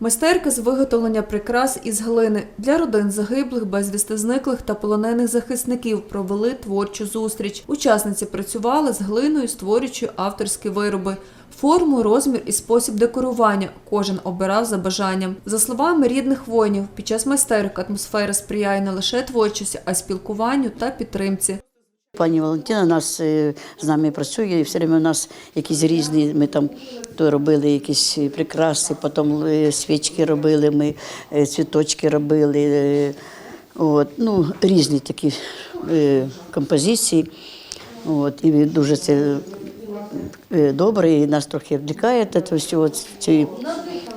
Майстерка з виготовлення прикрас із глини для родин загиблих, безвісти зниклих та полонених захисників провели творчу зустріч. Учасниці працювали з глиною, створюючи авторські вироби. Форму, розмір і спосіб декорування кожен обирав за бажанням. За словами рідних воїнів, під час майстерок атмосфера сприяє не лише творчості, а й спілкуванню та підтримці. Пані Валентина нас е, з нами працює, і все время у нас якісь різні. Ми там то робили якісь прикраси, потім е, свічки робили, ми е, цвіточки робили. От, ну, різні такі композиції. От, і дуже це добре, і нас трохи відлікає від цієї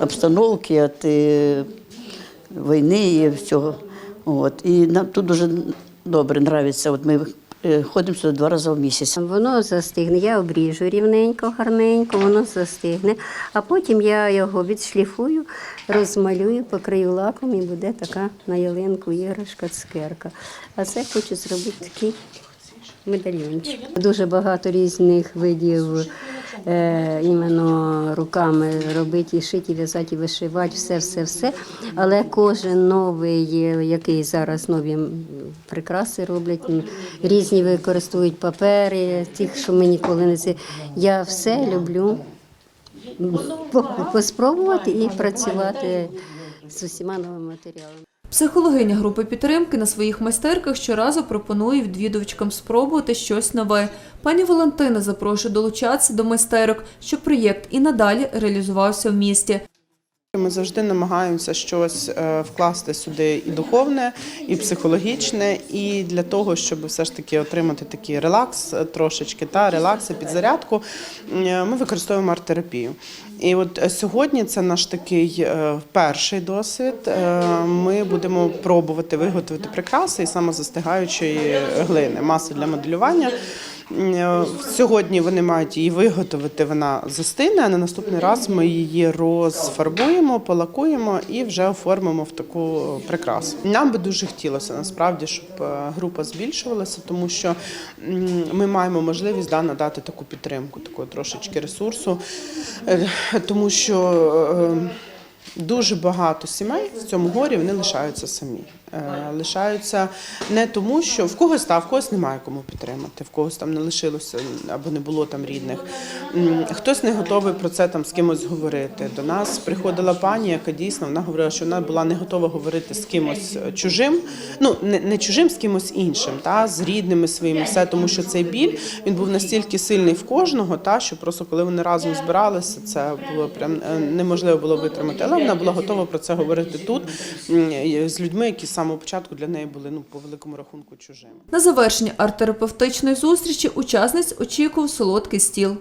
обстановки, від війни і всього. От, і нам тут дуже добре подобається. От ми ходимо сюди два рази в місяць. Воно застигне. Я обріжу рівненько, гарненько, воно застигне. А потім я його відшліфую, розмалюю, покрию лаком і буде така на ялинку іграшка цкерка. А це хочу зробити такий медальйончик. Дуже багато різних видів е, іменно руками робити, і шити, і в'язати, і вишивати, все, все, все. Але кожен новий, е, який зараз нові прикраси роблять, різні використовують папери, тих, що ми ніколи не це. Я все люблю поспробувати і працювати з усіма новими матеріалами. Психологиня групи підтримки на своїх майстерках щоразу пропонує відвідувачкам спробувати щось нове. Пані Валентина запрошує долучатися до майстерок, щоб проєкт і надалі реалізувався в місті. Ми завжди намагаємося щось е, вкласти сюди і духовне, і психологічне, і для того, щоб все ж таки отримати такий релакс е, трошечки та релакс і підзарядку, е, ми використовуємо арт-терапію. І от сьогодні це наш такий перший досвід. Ми будемо пробувати виготовити прикраси із самозастигаючої глини, маси для моделювання. Е, Сьогодні вони мають її виготовити, вона застине, а на наступний раз ми її розфарбуємо, полакуємо і вже оформимо в таку прикрасу. Нам би дуже хотілося насправді, щоб е, група збільшувалася, тому що ми маємо можливість да, надати таку підтримку, такого трошечки ресурсу, Е, тому що. Дуже багато сімей в цьому горі вони лишаються самі. Е, Лишаються не тому, що в когось та в когось немає кому підтримати, в когось там не лишилося або не було там рідних. Хтось не готовий про це там з кимось говорити. До нас приходила пані, яка дійсно вона говорила, що вона була не готова говорити з кимось чужим, ну не, не чужим, з кимось іншим, та з рідними своїми, все тому, що цей біль він був настільки сильний в кожного, та що просто коли вони разом збиралися, це було прям е, неможливо було витримати. Але вона була готова про це говорити тут з людьми, які з самого початку для неї були ну по великому рахунку чужими. На завершення арт-терапевтичної зустрічі учасниць очікував солодкий стіл.